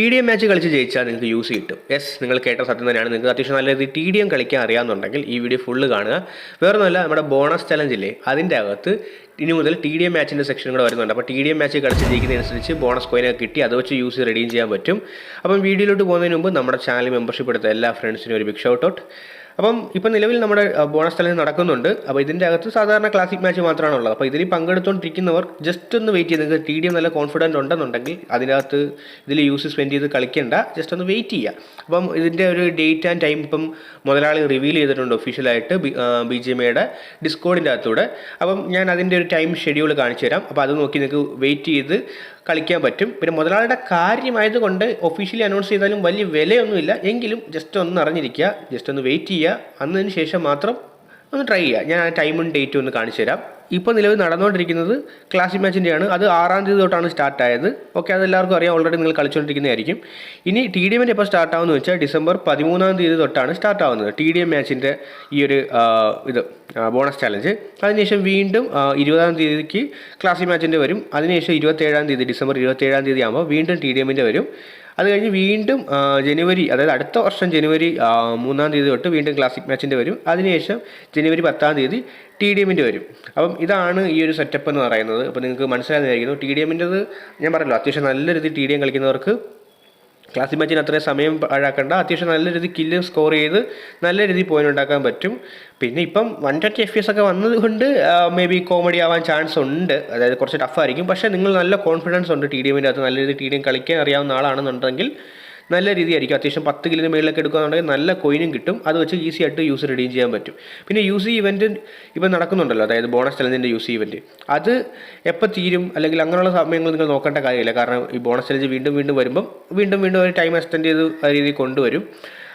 T D M match കളിച്ച് ജയിച്ചാൽ നിങ്ങൾക്ക് യൂസ് കിട്ടും. യെസ് നിങ്ങൾ കേട്ട സത്യം തന്നെയാണ്. നിങ്ങൾക്ക് അത്യാവശ്യം നല്ല രീതിയിൽ ടി ഡി എം കളിക്കാൻ അറിയാമെന്നുണ്ടെങ്കിൽ ഈ വീഡിയോ ഫുള്ള് കാണുക. വേറൊന്നുമല്ല നമ്മുടെ ബോണസ് ചലഞ്ച് ഇല്ലേ? അതിന്റെ അകത്ത് ഇനി മുതൽ ടി ഡി എം മാച്ചിന്റെ സെക്ഷൻ കൂടെ വരുന്നുണ്ട്. അപ്പോൾ ടി ഡി എം മാച്ച് കളിച്ച് ജയിക്കുന്നതനുസരിച്ച് ബോണസ് കോയിനൊക്കെ കിട്ടി അത് വെച്ച് യൂസ് റെഡീം ചെയ്യാൻ പറ്റും. അപ്പം വീഡിയോയിലോട്ട് പോകുന്നതിന് മുമ്പ് നമ്മുടെ ചാനൽ മെമ്പർഷിപ്പ് എടുത്ത എല്ലാ ഫ്രണ്ട്സിനും ഒരു ബിഗ് ഷൗട്ട് ഔട്ട് അപ്പം ഇപ്പം നിലവിൽ നമ്മുടെ ബോണസ് ചലഞ്ച് നടക്കുന്നുണ്ട്. അപ്പോൾ ഇതിന്റെ അകത്ത് സാധാരണ ക്ലാസിക് മാച്ച് മാത്രമാണ് ഉള്ളത് അപ്പോൾ ഇതിൽ പങ്കെടുത്തുകൊണ്ടിരിക്കുന്നവർ ജസ്റ്റ് ഒന്ന് വെയിറ്റ് ചെയ്ത് നിങ്ങൾക്ക് ടി ഡി നല്ല കോൺഫിഡന്റ് ഉണ്ടെന്നുണ്ടെങ്കിൽ അതിനകത്ത് ഇതിൽ യൂസ് സ്പെൻഡ് ചെയ്ത് കളിക്കേണ്ട. ജസ്റ്റ് ഒന്ന് വെയിറ്റ് ചെയ്യുക അപ്പം ഇതിന്റെ ഒരു ഡേറ്റ് ആൻഡ് ടൈം ഇപ്പം മുതലാളി റിവീൽ ചെയ്തിട്ടുണ്ട് ഒഫീഷ്യലായിട്ട് ബി ജെ എമ്മയുടെ ഡിസ്കോഡിന്റെ അകത്തൂടെ. അപ്പം ഞാൻ അതിന്റെ ഒരു ടൈം ഷെഡ്യൂൾ കാണിച്ചു തരാം അപ്പോൾ അത് നോക്കി നിങ്ങൾക്ക് വെയിറ്റ് ചെയ്ത് കളിക്കാൻ പറ്റും. പിന്നെ മുതലാളിയുടെ കാര്യമായതുകൊണ്ട് ഒഫീഷ്യലി അനൗൺസ് ചെയ്താലും വലിയ വിലയൊന്നുമില്ല. എങ്കിലും ജസ്റ്റ് ഒന്ന് അറിഞ്ഞിരിക്കുക ജസ്റ്റ് ഒന്ന് വെയിറ്റ് ചെയ്യുക. അന്നതിന് ശേഷം മാത്രം ഒന്ന് ട്രൈ ചെയ്യുക. ഞാൻ ആ ടൈമും ഡേറ്റും ഒന്ന് കാണിച്ചു തരാം ഇപ്പോൾ നിലവിൽ നടന്നുകൊണ്ടിരിക്കുന്നത് ക്ലാസിക് മാച്ചിന്റെയാണ് അത് ആറാം തീയതി തൊട്ടാണ് സ്റ്റാർട്ട് ആയത്. ഓക്കെ അതെല്ലാവർക്കും അറിയാം. ഓൾറെഡി നിങ്ങൾ കളിച്ചുകൊണ്ടിരിക്കുന്നതായിരിക്കും. ഇനി ടി ഡി എമ്മിന്റെ എപ്പോൾ സ്റ്റാർട്ട് വെച്ചാൽ ഡിസംബർ പതിമൂന്നാം തീയതി തൊട്ടാണ് സ്റ്റാർട്ട് ആവുന്നത്. ടി ഡി എം മാച്ചിന്റെ ഈ ഒരു ഇത് ബോണസ് ചാലഞ്ച് അതിനുശേഷം വീണ്ടും ഇരുപതാം തീയതിക്ക് ക്ലാസിക് മാച്ചിന്റെ വരും. അതിനുശേഷം ഇരുപത്തേഴാം തീയതി ഡിസംബർ ഇരുപത്തേഴാം തീയതി ആകുമ്പോൾ വീണ്ടും ടി ഡി എമ്മിന്റെ വരും. അത് കഴിഞ്ഞ് വീണ്ടും ജനുവരി അതായത് അടുത്ത വർഷം ജനുവരി മൂന്നാം തീയതി തൊട്ട് വീണ്ടും ക്ലാസിക് മാച്ചിന്റെ വരും. അതിനുശേഷം ജനുവരി പത്താം തീയതി ടി ഡി എമ്മിന്റെ വരും. അപ്പം ഇതാണ് ഈ ഒരു സെറ്റപ്പ് എന്ന് പറയുന്നത്. അപ്പോൾ നിങ്ങൾക്ക് മനസ്സിലാകുന്നതായിരിക്കുന്നു. ടി ഡി എമ്മിന്റെത് ഞാൻ പറഞ്ഞല്ലോ അത്യാവശ്യം നല്ല രീതിയിൽ ടി ഡി എം കളിക്കുന്നവർക്ക് ക്ലാസിക് മാച്ചിന് അത്രയും സമയം പാഴാക്കേണ്ട. അത്യാവശ്യം നല്ല രീതിയിൽ കില്ല് സ്കോർ ചെയ്ത് നല്ല രീതിയിൽ പോയിന്റ് ഉണ്ടാക്കാൻ പറ്റും. പിന്നെ ഇപ്പം വൺ ട്വന്റി എഫ് എസ് ഒക്കെ വന്നതുകൊണ്ട് മേ ബി കോമഡി ആവാൻ ചാൻസ് ഉണ്ട്. അതായത് കുറച്ച് ടഫായിരിക്കും പക്ഷേ നിങ്ങൾ നല്ല കോൺഫിഡൻസ് ഉണ്ട് ടി ഡി എമ്മിന്റെ അകത്ത്. നല്ല രീതിയിൽ ടി ഡി എം കളിക്കാൻ അറിയാവുന്ന ആളാണെന്നുണ്ടെങ്കിൽ നല്ല രീതിയായിരിക്കും. അത്യാവശ്യം പത്ത് കിലിന് മേളിലൊക്കെ എടുക്കുകയാണെന്നുണ്ടെങ്കിൽ നല്ല കോയിനും കിട്ടും. അത് വെച്ച് ഈസി ആയിട്ട് യൂസ് റെഡീം ചെയ്യാൻ പറ്റും. പിന്നെ യൂസ് ഇവന്റ് ഇപ്പം നടക്കുന്നുണ്ടല്ലോ. അതായത് ബോണസ് ചലഞ്ചിന്റെ യൂസ് ഇവന്റ് അത് എപ്പോൾ തീരും? അല്ലെങ്കിൽ അങ്ങനെയുള്ള സമയങ്ങൾ നിങ്ങൾ നോക്കേണ്ട കാര്യമില്ല. കാരണം ഈ ബോണസ് ചലഞ്ച് വീണ്ടും വീണ്ടും വരുമ്പം വീണ്ടും വീണ്ടും ഒരു ടൈം എക്സ്റ്റെൻഡ് ചെയ്ത് ആ രീതിയിൽ കൊണ്ടുവരും.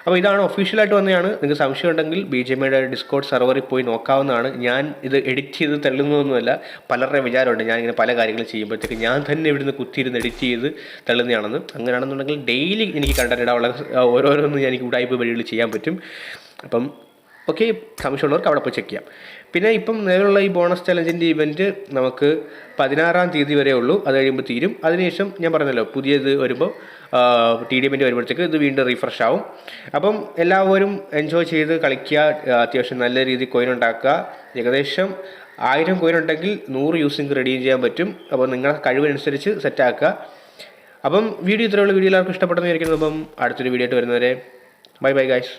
അപ്പോൾ ഇതാണ് ഒഫീഷ്യലായിട്ട് വന്നതാണ്. നിങ്ങൾക്ക് സംശയം ഉണ്ടെങ്കിൽ ബി ജെ പിയുടെ ഡിസ്കോഡ് സെർവറിൽ പോയി നോക്കാവുന്നതാണ്. ഞാൻ ഇത് എഡിറ്റ് ചെയ്ത് തള്ളുന്നതൊന്നുമല്ല പലരുടെ വിചാരമുണ്ട്. ഞാൻ ഇങ്ങനെ പല കാര്യങ്ങളും ചെയ്യുമ്പോഴത്തേക്ക് ഞാൻ തന്നെ ഇവിടുന്ന് കുത്തിയിരുന്ന് എഡിറ്റ് ചെയ്ത് തള്ളുന്നതാണെന്ന്. അങ്ങനെയാണെന്നുണ്ടെങ്കിൽ ഡെയിലി എനിക്ക് കണ്ടന്റ് ഓരോരോന്നും എനിക്ക് ഉടായ്പ വഴികൾ ചെയ്യാൻ പറ്റും. അപ്പം ഓക്കെ സംശയമുള്ളവർക്ക് അവിടെ പോയി ചെക്ക് ചെയ്യാം. പിന്നെ ഇപ്പം നിലവിലുള്ള ഈ ബോണസ് ചലഞ്ചിന്റെ ഇവന്റ് നമുക്ക് പതിനാറാം തീയതി വരെ ഉള്ളൂ. അത് കഴിയുമ്പോൾ തീരും. അതിനുശേഷം ഞാൻ പറഞ്ഞല്ലോ പുതിയത് വരുമ്പോൾ ടി ഡി എമ്മിന്റെ വരുമ്പോഴത്തേക്ക് ഇത് വീണ്ടും റിഫ്രഷ് ആവും. അപ്പം എല്ലാവരും എൻജോയ് ചെയ്ത് കളിക്കുക. അത്യാവശ്യം നല്ല രീതിയിൽ കോയിൻ ഉണ്ടാക്കുക. ഏകദേശം ആയിരം കോയിൻ ഉണ്ടെങ്കിൽ നൂറ് യൂസിങ് റെഡീം ചെയ്യാൻ പറ്റും. അപ്പോൾ നിങ്ങളുടെ കഴിവിനനുസരിച്ച് സെറ്റാക്കുക അപ്പം വീഡിയോ ഇത്രയുള്ള വീഡിയോ എല്ലാവർക്കും ഇഷ്ടപ്പെട്ടെന്ന് വിചാരിക്കുന്നു. അപ്പം അടുത്തൊരു വീഡിയോ ആയിട്ട് വരുന്നവരെ ബൈ ബൈ ഗായ്സ്